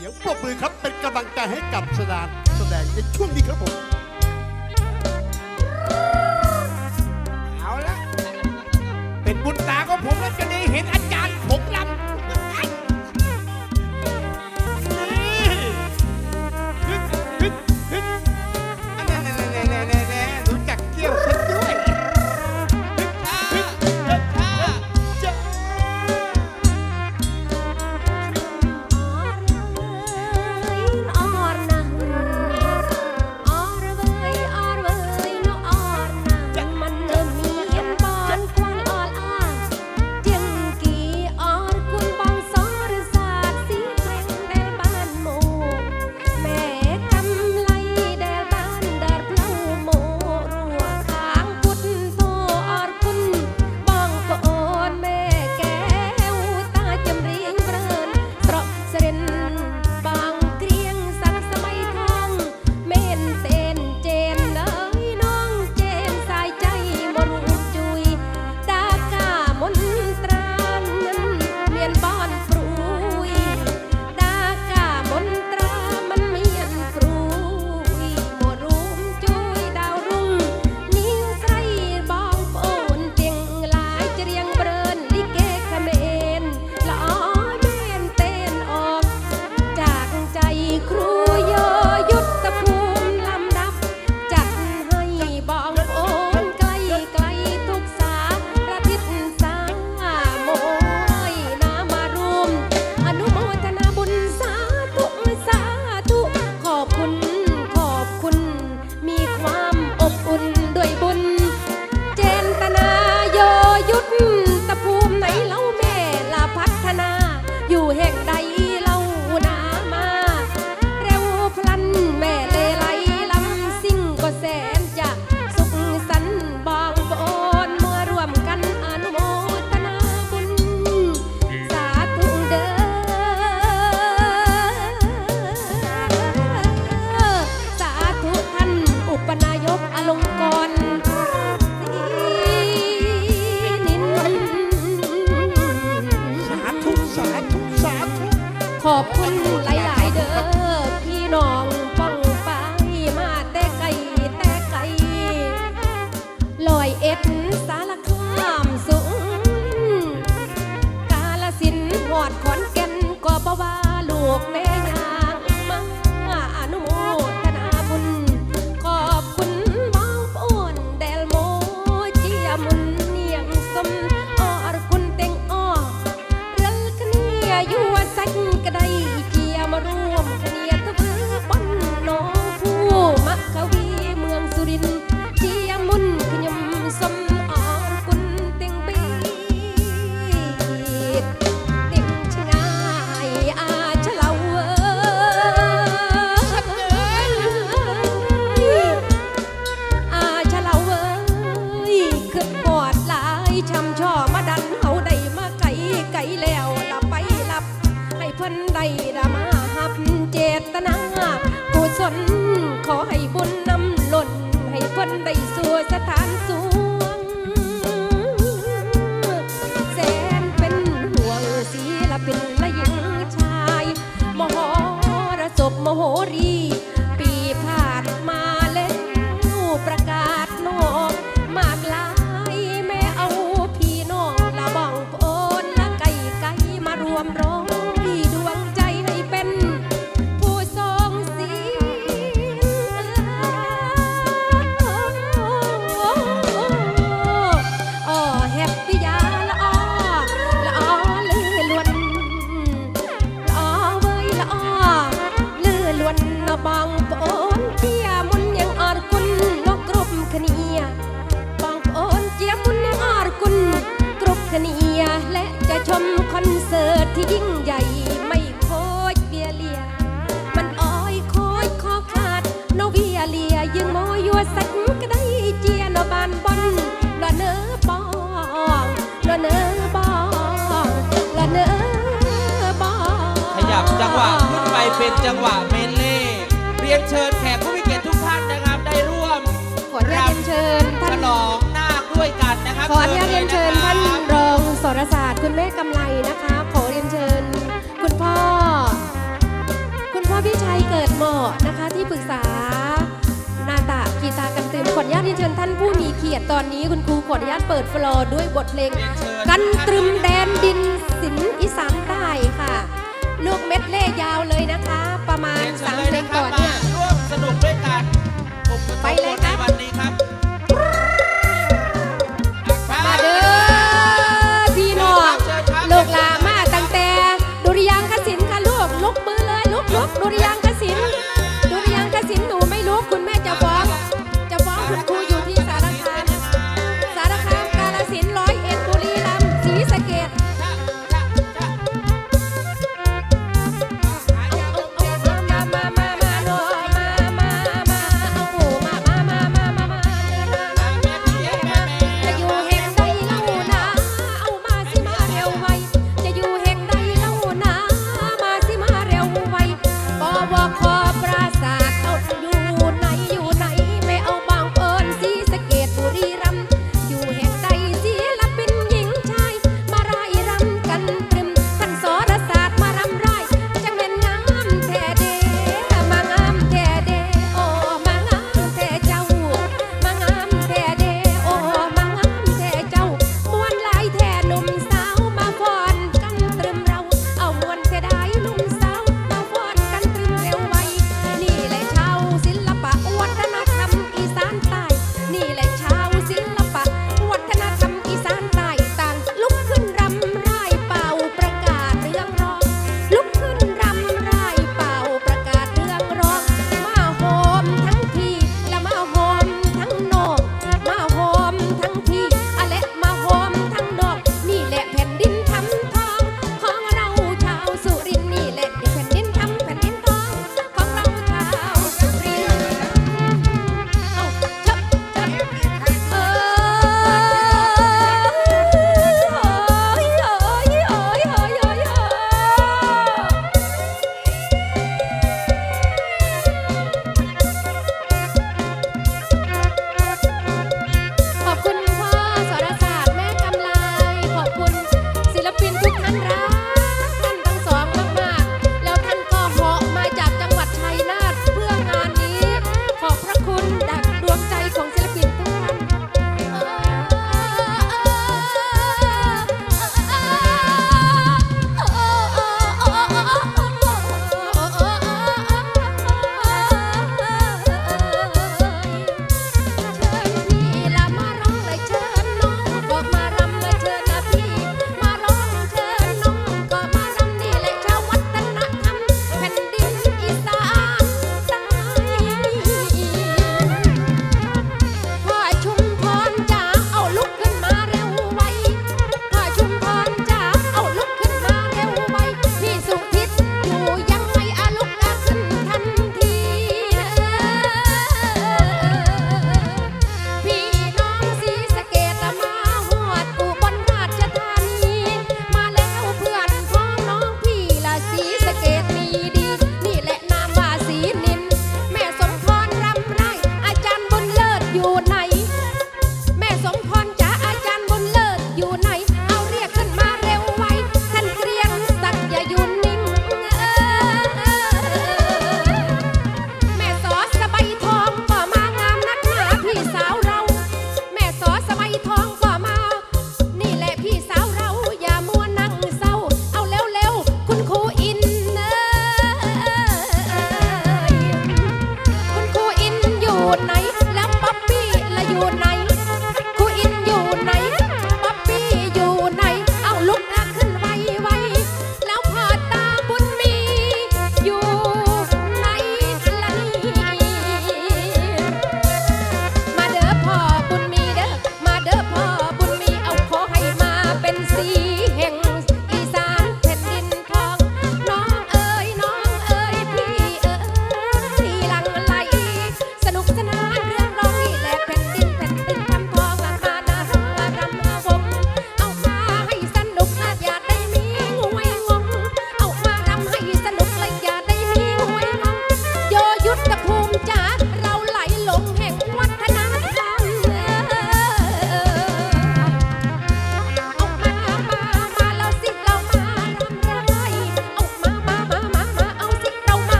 สียงปรบมือครับเป็นกำลังใจให้กับสนานแสดงในช่วงนี้ครับผม และจะชมคอนเสิร์ตที่ยิ่งใหญ่ไม่โคยเบียเลีย มันอ้อยโคยคอขาดนเบียเลียยิงโมยัวสักก็ได้เจียนบานบอนลอเนื้อปองลอเนื้อปองลอเนื้อปองขยับจังหวะขึ้นไปเป็นจังหวะเมนเล่เรียนเชิญแขกผู้มีเกียรติทุกท่านนะครับได้ร่วมขอเรียนเชิญท่านฉลองหน้าด้วยกันนะครับขอเรียนเชิญท่าน สรศาสตร์ คุณแม่กำไลนะคะ ขอเรียนเชิญ คุณพ่อ คุณพ่อพี่ชัยเกิดเหมาะนะคะ ที่ปรึกษา นาตะกีตากันตึมขออนุญาตเรียนเชิญท่านผู้มีเกียรติตอนนี้คุณครูขออนุญาตเปิดฟลอร์ด้วยบทเพลง กันตรึมแดนดินสินอีสานใต้ค่ะ ลูกเม็ดเล่ยาวเลยนะคะ ประมาณสามเพลงก่อนเนี่ยร่วมสนุกด้วยกันไปเลยครัครับ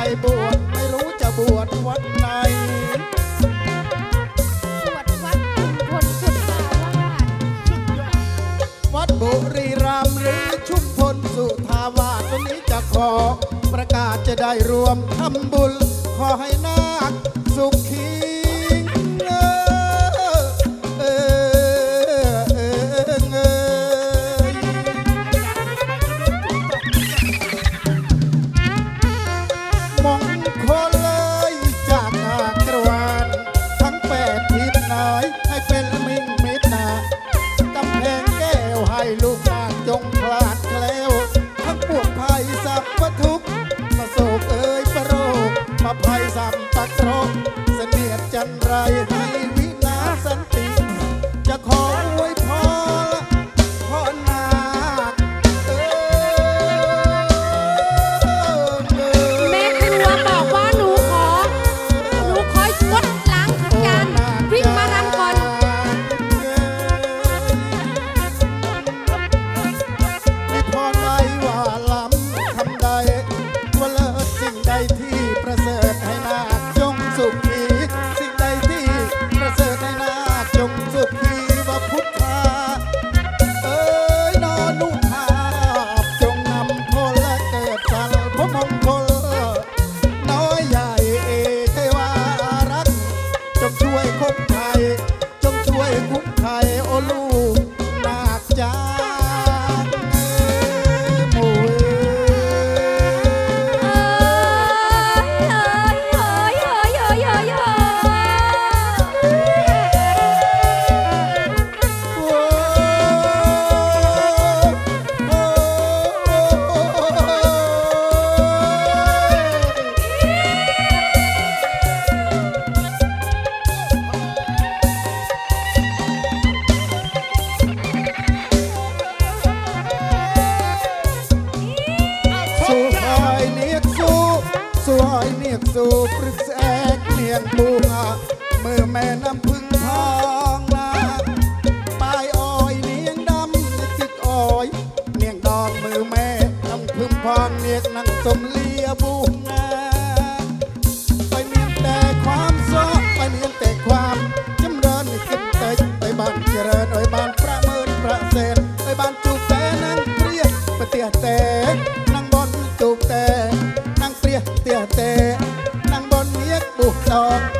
ไปบวชไม่รู้จะบวชวัดไหน สวดวัดมงคลสุทธาวาสวัดบุรีรัมหรือชุมพลสุทาวาสวันนี้จะขอ ประกาศจะได้รวมทำบุญขอให้น้า សួយនេះសួសួយនេះសួព្រឹកស្អែកនាងពូងមើលមែនអំភឹងផងណាបាយអយនាងដំតិចអយនាងដងមើលមែនអំភឹងផងនាងនឹងសំលាបុងណាបាយមានតែความសោះបាយមានតែความចម្រើននេះគិតតែបាយបានច្រើនអើយបានប្រាក់ម៉ឺនប្រាក់សែនអើយបានជួបតែនឹងព្រាប្រទេសតែ Chao.